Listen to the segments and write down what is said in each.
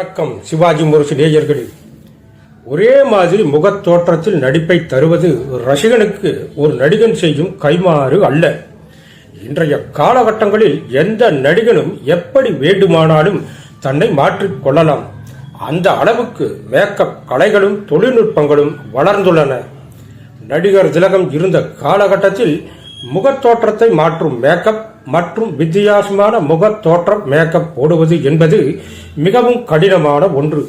வணக்கம் சிவாஜி முரசு நேயர்களே. ஒரே மாதிரி முகத் தோற்றத்தில் நடிப்பை தருவது ரசிகனுக்கு ஒரு நடிகன் செய்யும் கைமாறு அல்ல. இன்றைய காலகட்டங்களில் எந்த நடிகனும் எப்படி வேண்டுமானாலும் தன்னை மாற்றிக்கொள்ளலாம் அந்த அளவுக்கு மேக்கப் கலைகளும் தொழில்நுட்பங்களும் வளர்ந்துள்ளன. நடிகர் திலகம் இருந்த காலகட்டத்தில் முகத் தோற்றத்தை மாற்றும் மேக்கப் மற்றும் வித்தியாசமான முகத் தோற்றம் மேக்கப் போடுவது என்பது மிகவும் கடினமான ஒன்று.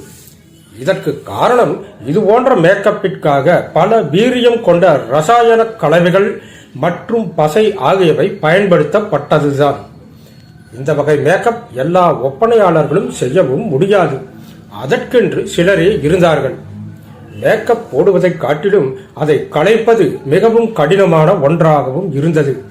இதற்கு காரணம் இது போன்ற மேக்கப்பிற்காக பல வீரியம் கொண்ட ரசாயன கலவைகள் மற்றும் பசை ஆகியவை பயன்படுத்தப்பட்டதுதான். இந்த வகை மேக்கப் எல்லா ஒப்பனையாளர்களும் செய்யவும் முடியாது. அதற்கென்று சிலரே இருந்தார்கள். மேக்கப் போடுவதைக் காட்டிலும் அதை களைப்பது மிகவும் கடினமான ஒன்றாகவும் இருந்தது.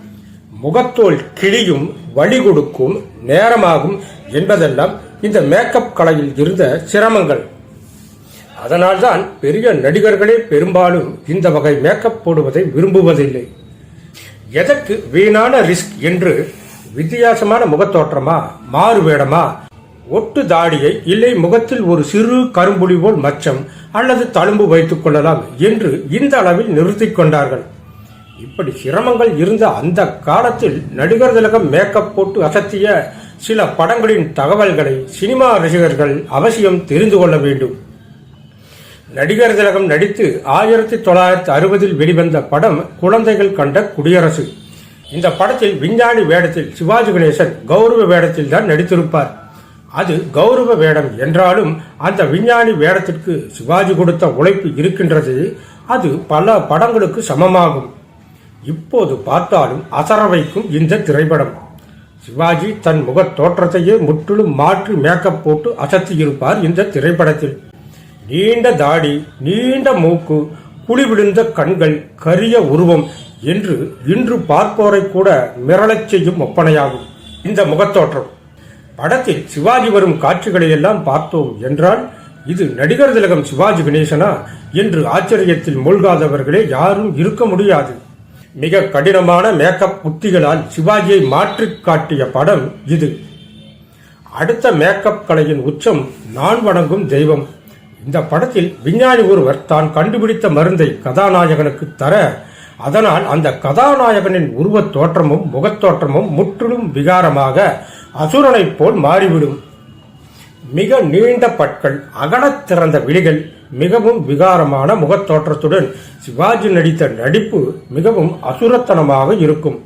முகத்தோல் கிழியும் வலி கொடுக்கும் நேரமாகும் என்பதெல்லாம் இந்த மேக்கப் கலையில் இருந்த சிரமங்கள். அதனால்தான் பெரிய நடிகர்களே பெரும்பாலும் இந்த வகை மேக்கப் போடுவதை விரும்புவதில்லை. எதற்கு வீணான ரிஸ்க் என்று வித்தியாசமான முகத்தோற்றமா மாறுவேடமா ஒட்டு தாடியை இல்லை முகத்தில் ஒரு சிறு கரும்புலி போல் மச்சம் அல்லது தழும்பு வைத்துக் கொள்ளலாம் என்று இந்த அளவில் நிறுத்திக் கொண்டார்கள். இப்படி சிரமங்கள் இருந்த அந்த காலத்தில் நடிகர் திலகம் மேக்கப் போட்டு அசத்திய சில படங்களின் தகவல்களை சினிமா ரசிகர்கள் அவசியம் தெரிந்து கொள்ள வேண்டும். நடிகர் திலகம் நடித்து ஆயிரத்தி தொள்ளாயிரத்தி அறுபதில் வெளிவந்த படம் குழந்தைகள் கண்ட குடியரசு. இந்த படத்தில் விஞ்ஞானி வேடத்தில் சிவாஜி கணேசன் கௌரவ வேடத்தில் தான் நடித்திருப்பார். அது கௌரவ வேடம் என்றாலும் அந்த விஞ்ஞானி வேடத்திற்கு சிவாஜி கொடுத்த உழைப்பு இருக்கின்றது. அது பல படங்களுக்கு சமமாகும். இப்போது பார்த்தாலும் அசர வைக்கும் இந்த திரைப்படம். சிவாஜி தன் முகத் தோற்றத்தையே முற்றிலும் மாற்றி மேக்கப் போட்டு அசத்தியிருப்பார் இந்த திரைப்படத்தில். நீண்ட தாடி நீண்ட மூக்கு குழி விழுந்த கண்கள் கரிய உருவம் என்று இன்று பார்ப்போரை கூட மிரளச் செய்யும் ஒப்பனையாகும். இந்த முகத்தோற்றம் படத்தில் சிவாஜி வரும் காட்சிகளை எல்லாம் பார்த்தோம் என்றால் இது நடிகர் திலகம் சிவாஜி கணேசனா என்று ஆச்சரியத்தில் மூழ்காதவர்களே யாரும் இருக்க முடியாது. மிக கடினமான மேக்கப் உத்திகளால் சிவாஜியை மாற்றி காட்டிய படம் இது. அடுத்த மேக்கப் கலையின் உச்சம் நான் வணங்கும் தெய்வம். இந்த படத்தில் விஞ்ஞானி ஒருவர் தான் கண்டுபிடித்த மருந்தை கதாநாயகனுக்கு தர அதனால் அந்த கதாநாயகனின் உருவத் தோற்றமும் முகத்தோற்றமும் முற்றிலும் விகாரமாக அசுரனைப் போல் மாறிவிடும். மிக நீண்ட பற்கள் அகலத் திறந்த விழிகள் மிகவும் விகாரமான முகத்தோற்றத்துடன் சிவாஜி நடித்த நடிப்பு மிகவும் அசுரத்தனமாக இருக்கும்.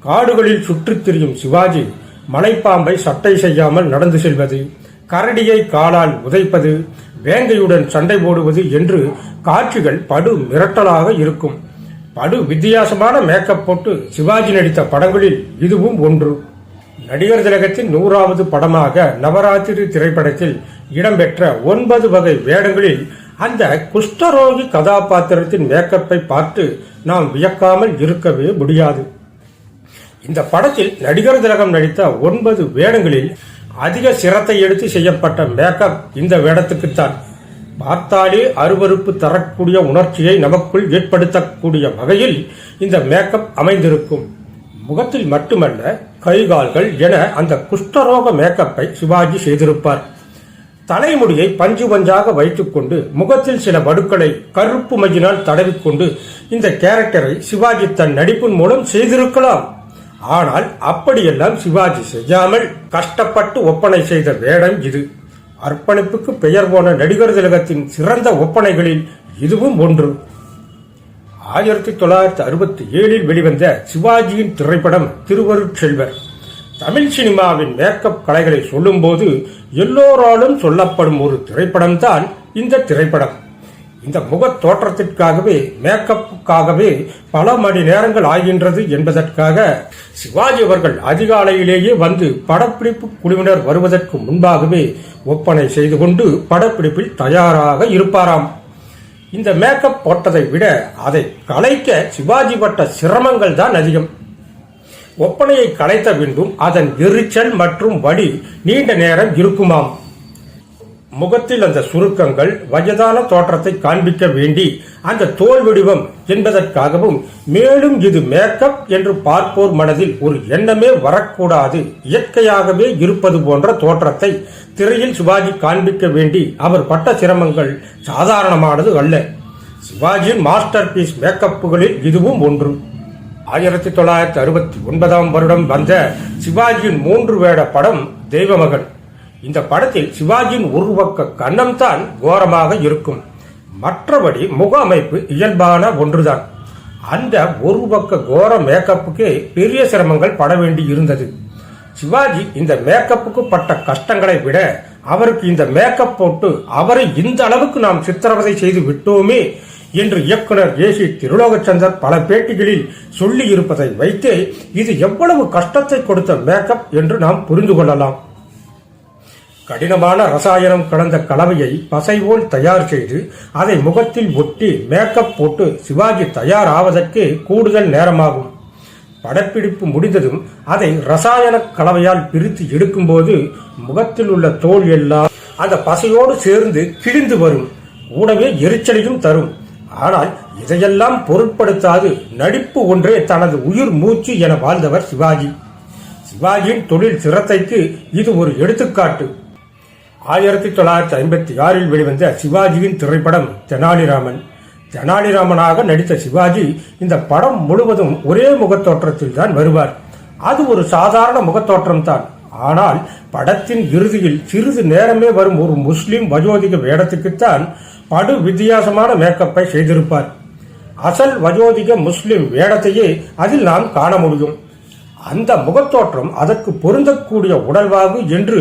காடுகளில் சுற்றித் திரியும் சிவாஜி மலைப்பாம்பை சட்டை செய்யாமல் நடந்து செல்வது கரடியை காலால் உதைப்பது வேங்கையுடன் சண்டை போடுவது என்று காட்சிகள் படு மிரட்டலாக இருக்கும். படு வித்தியாசமான மேக்கப் போட்டு சிவாஜி நடித்த படங்களில் இதுவும் ஒன்று. நடிகர் திலகத்தின் நூறாவது படமாக நவராத்திரி திரைப்படத்தில் இடம்பெற்ற ஒன்பது வகை வேடங்களில் அந்த குஷ்டரோகி கதாபாத்திரத்தின் மேக்கப்பை பார்த்து நாம் வியக்காமல் இருக்கவே முடியாது. இந்த படத்தில் நடிகர் திலகம் நடித்த ஒன்பது வேடங்களில் அதிக சிரத்தை எடுத்து செய்யப்பட்ட மேக்கப் இந்த வேடத்துக்குத்தான். பார்த்தாலே அருவருப்பு தரக்கூடிய உணர்ச்சியை நமக்குள் ஏற்படுத்தக்கூடிய வகையில் இந்த மேக்கப் அமைந்திருக்கும். முகத்தில் மட்டுமல்ல கைகால்கள் என அந்த குஷ்டரோக மேக்கப்பை சிவாஜி செய்திருப்பார். தலைமுடியை பஞ்சு பஞ்சாக வைத்துக்கொண்டு முகத்தில் சில வடுக்களை கருப்பு மஞ்சினால் தடவிக்கொண்டு இந்த கேரக்டரை சிவாஜி தன் நடிப்பின் மூலம் செய்திருக்கலாம். ஆனால் அப்படியெல்லாம் சிவாஜி செய்யாமல் கஷ்டப்பட்டு ஒப்பனை செய்த வேடம் இது. அர்ப்பணிப்புக்கு பெயர் போன நடிகர் திலகத்தின் சிறந்த ஒப்பனைகளில் இதுவும் ஒன்று. ஆயிரத்தி தொள்ளாயிரத்தி அறுபத்தி ஏழில் வெளிவந்த சிவாஜியின் திரைப்படம் திருவருட்செல்வர். தமிழ் சினிமாவின் மேக்கப் கலைகளை சொல்லும்போது எல்லோராலும் சொல்லப்படும் ஒரு திரைப்படம்தான் இந்த திரைப்படம். இந்த முகத் தோற்றத்திற்காகவே மேக்கப்புக்காகவே பல மணி நேரங்கள் ஆகின்றது என்பதற்காக சிவாஜி அவர்கள் அதிகாலையிலேயே வந்து படப்பிடிப்பு குழுவினர் வருவதற்கு முன்பாகவே ஒப்பனை செய்து கொண்டு படப்பிடிப்பில் தயாராக இருப்பாராம். இந்த மேக்கப் போட்டதை விட அதை கலைக்க சிவாஜி பட்ட சிரமங்கள் தான் அதிகம். ஒப்பனையை கலைத்த பின்பும் அதன் எரிச்சல் மற்றும் வடி நீண்ட நேரம் இருக்குமாம். முகத்தில் அந்த சுருக்கங்கள் வயதான தோற்றத்தை காண்பிக்க வேண்டி அந்த தோல் வடிவம் என்பதற்காகவும் மேலும் இது மேக்கப் என்று பார்ப்போர் மனதில் ஒரு எண்ணமே வரக்கூடாது இயற்கையாகவே இருப்பது போன்ற தோற்றத்தை திரையில் சிவாஜி காண்பிக்க வேண்டி அவர் பட்ட சிரமங்கள் சாதாரணமானது அல்ல. சிவாஜியின் மாஸ்டர் பீஸ் மேக்கப்புகளில் இதுவும் ஒன்று. ஆயிரத்தி தொள்ளாயிரத்தி அறுபத்தி ஒன்பதாம் வருடம் வந்த சிவாஜியின் மூன்று வேட படம் தெய்வமகன். இந்த படத்தில் சிவாஜியின் ஒரு பக்க கன்னம் தான் கோரமாக இருக்கும். மற்றபடி முக அமைப்பு இயல்பான ஒன்றுதான். அந்த ஒரு பக்க கோர மேக்கப்புக்கே பெரிய சிரமங்கள் பட வேண்டி இருந்தது. சிவாஜி இந்த மேக்கப்புக்கு பட்ட கஷ்டங்களை விட அவருக்கு இந்த மேக்கப் போட்டு அவரை இந்த அளவுக்கு நாம் சித்திரவதை செய்து விட்டோமே என்று இயக்குனர் ஏசி திருலோகச்சந்தர் பல பேட்டிகளில் சொல்லி இருப்பதை வைத்தே இது எவ்வளவு கஷ்டத்தை கொடுத்த மேக்கப் என்று நாம் புரிந்து கொள்ளலாம். கடினமான ரசாயனம் கலந்த கலவையை பசைவோல் தயார் செய்து அதை முகத்தில் ஒட்டி மேக்கப் போட்டு சிவாஜி தயாராவதற்கு கூடுதல் நேரமாகும். படப்பிடிப்பு முடிந்ததும் அதை ரசாயன கலவையால் பிரித்து எடுக்கும்போது முகத்தில் உள்ள தோல் எல்லாம் அந்த பசையோடு சேர்ந்து கிழிந்து வரும். கூடவே எரிச்சலையும் தரும். ஆனால் இதையெல்லாம் பொருட்படுத்தாது நடிப்பு ஒன்றே தனது உயிர் மூச்சு என வாழ்ந்தவர் சிவாஜி. சிவாஜியின் தொழில் சிரத்தைக்கு இது ஒரு எடுத்துக்காட்டு. ஆயிரத்தி தொள்ளாயிரத்தி ஐம்பத்தி ஆறில் வெளிவந்த சிவாஜியின் திரைப்படம் தெனாலிராமன். தெனாலிராமனாக நடித்த சிவாஜி இந்த படம் முழுவதும் ஒரே முகத்தோற்றத்தில் தான் வருவார். அது ஒரு சாதாரண முகத்தோற்றம் தான் ஆனால் படத்தின் இறுதியில் சிறிது நேரமே வரும் ஒரு முஸ்லிம் வயோதிக வேடத்துக்குத்தான் படு வித்தியாசமான மேக்கப்பை செய்திருப்பார். அசல் வயோதிக முஸ்லிம் வேடத்தையே அதில் நாம் காண முடியும். அந்த முகத்தோற்றம் அதற்கு பொருந்தக்கூடிய உடல்வாகு என்று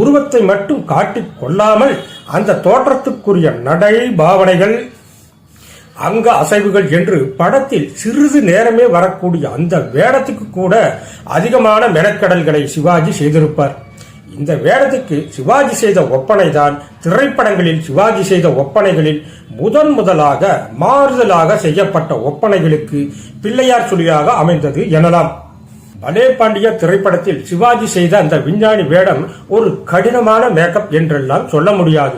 உருவத்தை மட்டும் காட்டிக் கொள்ளாமல் அந்த தோற்றத்துக்குரிய நடை பாவனைகள் அங்க அசைவுகள் என்று படத்தில் சிறிது நேரமே வரக்கூடிய அந்த வேடத்துக்கு கூட அதிகமான மெனக்கடல்களை சிவாஜி செய்திருப்பார். இந்த வேடத்துக்கு சிவாஜி செய்த ஒப்பனை தான் திரைப்படங்களில் சிவாஜி செய்த ஒப்பனைகளில் முதன் முதலாக மாறுதலாக செய்யப்பட்ட ஒப்பனைகளுக்கு பிள்ளையார் சுழியாக அமைந்தது எனலாம். பலே பாண்டிய திரைப்படத்தில் சிவாஜி செய்த அந்த விஞ்ஞானி வேடம் ஒரு கடினமான மேக்கப் என்றெல்லாம் சொல்ல முடியாது.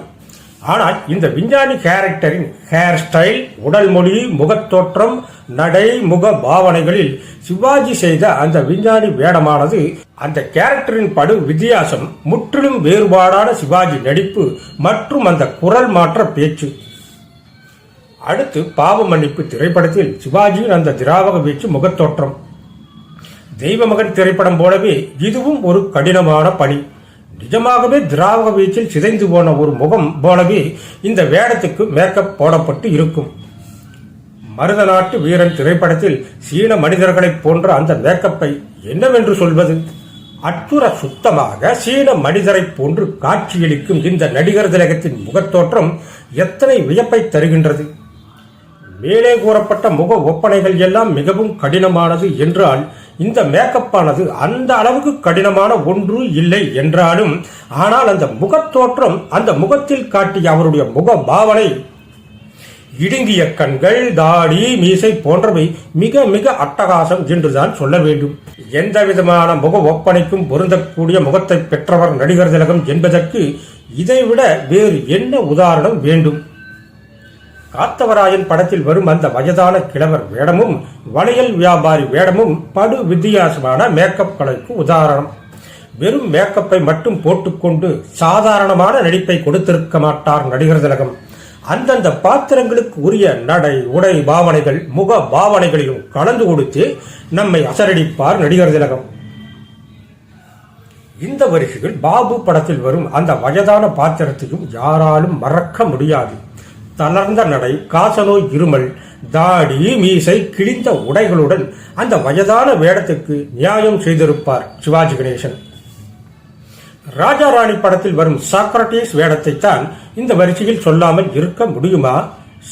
ஆனால் இந்த விஞ்ஞானி கேரக்டரின் ஹேர் ஸ்டைல் உடல் மொழி முகத்தோற்றம் நடை முக பாவனைகளில் சிவாஜி செய்த அந்த விஞ்ஞானி வேடமானது அந்த கேரக்டரின் படு வித்தியாசம் முற்றிலும் வேறுபாடான சிவாஜி நடிப்பு மற்றும் அந்த குரல் மாற்ற பேச்சு. அடுத்து பாவ மன்னிப்பு திரைப்படத்தில் சிவாஜியின் அந்த திராவக பேச்சு முகத்தோற்றம். தெய்வமகன் திரைப்படம் போலவே இதுவும் ஒரு கடினமான பணி. நிஜமாகவே திராவக வீச்சில் சிதைந்து போன ஒரு முகம் போலவே இந்த வேடத்துக்கு மேக்கப் போடப்பட்டு இருக்கும். மருத நாட்டு வீரன் திரைப்படத்தில் சீன மனிதர்களைப் போன்ற அந்த மேக்கப்பை என்னவென்று சொல்வது? அற்புற சுத்தமாக சீன மனிதரைப் போன்று காட்சியளிக்கும் இந்த நடிகர் திலகத்தின் முகத்தோற்றம் எத்தனை வியப்பை தருகின்றது? மேலே கூறப்பட்ட முக ஒப்பனைகள் எல்லாம் மிகவும் கடினமானது என்றால் இந்த மேக்கப்பானது அந்த அளவுக்கு கடினமான ஒன்று இல்லை என்றாலும் ஆனால் அந்த முகத்தோற்றம் அந்த முகத்தில் காட்டிய அவருடைய முக பாவனை இடுங்கிய கண்கள் தாடி மீசை போன்றவை மிக மிக அட்டகாசம் என்றுதான் சொல்ல வேண்டும். எந்த விதமான முக ஒப்பனைக்கும் பொருந்தக்கூடிய முகத்தை பெற்றவர் நடிகர் திலகம் என்பதற்கு இதைவிட வேறு என்ன உதாரணம் வேண்டும்? காத்தவராயன் படத்தில் வரும் அந்த வயதான கிழவர் வேடமும் வளையல் வியாபாரி வேடமும் படு வித்தியாசமான மேக்கப் கலைக்கு உதாரணம். வெறும் மேக்கப்பை மட்டும் போட்டுக்கொண்டு சாதாரணமான நடிப்பை கொடுத்திருக்க மாட்டார் நடிகர் திலகம். அந்தந்த பாத்திரங்களுக்கு உரிய நடை உடை பாவனைகள் முக பாவனைகளையும் கலந்து கொடுத்து நம்மை அசரடிப்பார் நடிகர் திலகம். இந்த வரிசையில் பாபு படத்தில் வரும் அந்த வயதான பாத்திரத்தையும் யாராலும் மறக்க முடியாது. தளர்ந்த நடை காசநோய் இருமல் தாடி மீசை கிழிந்த உடைகளுடன் அந்த வயதான வேடத்துக்கு நியாயம் செய்திருப்பார் சிவாஜி கணேசன். ராஜா ராணி படத்தில் வரும் சாக்ரட்டிஸ் வேடத்தை தான் இந்த வரிசையில் சொல்லாமல் இருக்க முடியுமா?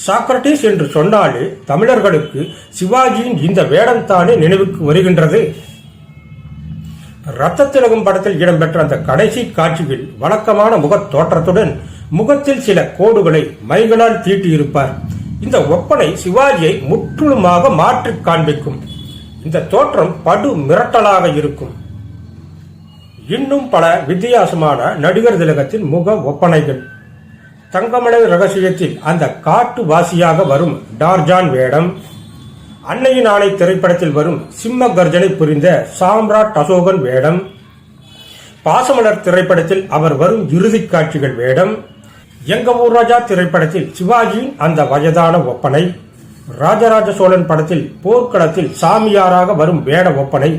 சாக்ரட்டிஸ் என்று சொன்னாலே தமிழர்களுக்கு சிவாஜியின் இந்த வேடம் தானே நினைவுக்கு வருகின்றது? ரத்த திலகம் படத்தில் இடம்பெற்ற அந்த கடைசி காட்சியில் வழக்கமான முகத் தோற்றத்துடன் முகத்தில் சில கோடுகளை மைகளால் தீட்டியிருப்பார். இந்த ஒப்பனை சிவாஜியை முற்றிலுமாக மாற்றி காண்பிக்கும். இந்த தோற்றம் படு மிரட்டலாக இருக்கும். இன்னும் பல வித்தியாசமான நடிகர் திலகத்தின் முக ஒப்பனைகள். தங்கமலை ரகசியத்தில் அந்த காட்டு வாசியாக வரும் டார்ஜான் வேடம். அன்னையின் ஆணை திரைப்படத்தில் வரும் சிம்ம கர்ஜனை புரிந்த சாம்ராட் அசோகன் வேடம். பாசமலர் திரைப்படத்தில் அவர் வரும் இறுதிக் காட்சிகள் வேடம். எங்க ஊர் ராஜா திரைப்படத்தில் சிவாஜியின் அந்த வயதான ஒப்பனை ராஜராஜ சோழன் படத்தில் போர்க்களத்தில் சாமியாராக வரும் வேட ஒப்பனை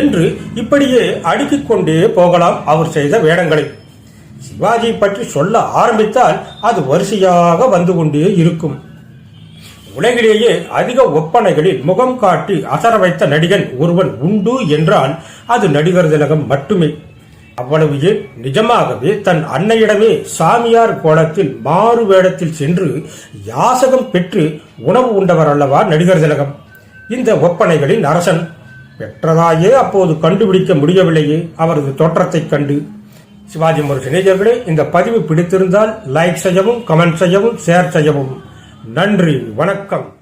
என்று இப்படியே அடுக்கிக் கொண்டே போகலாம் அவர் செய்த வேடங்களை. சிவாஜி பற்றி சொல்ல ஆரம்பித்தால் அது வரிசையாக வந்து கொண்டே இருக்கும். உலகிலேயே அதிக ஒப்பனைகளில் முகம் காட்டி அசர வைத்த நடிகன் ஒருவன் உண்டு என்றால் அது நடிகர் திலகம் மட்டுமே. அவ்வளவு நிஜமாகவே தன் அன்னையிடமே சாமியார் கோலத்தில் மாறு வேடத்தில் சென்று யாசகம் பெற்று உணவு உண்டவர் அல்லவா நடிகர் திலகம்? இந்த ஒப்பனைகளின் அரசன் பெற்றதாயே அப்போது கண்டுபிடிக்க முடியவில்லையே அவரது தோற்றத்தைக் கண்டு. சிவாஜி முரசு நேயர்களே இந்த பதிவு பிடித்திருந்தால் லைக் செய்யவும் கமெண்ட் செய்யவும் ஷேர் செய்யவும். நன்றி வணக்கம்.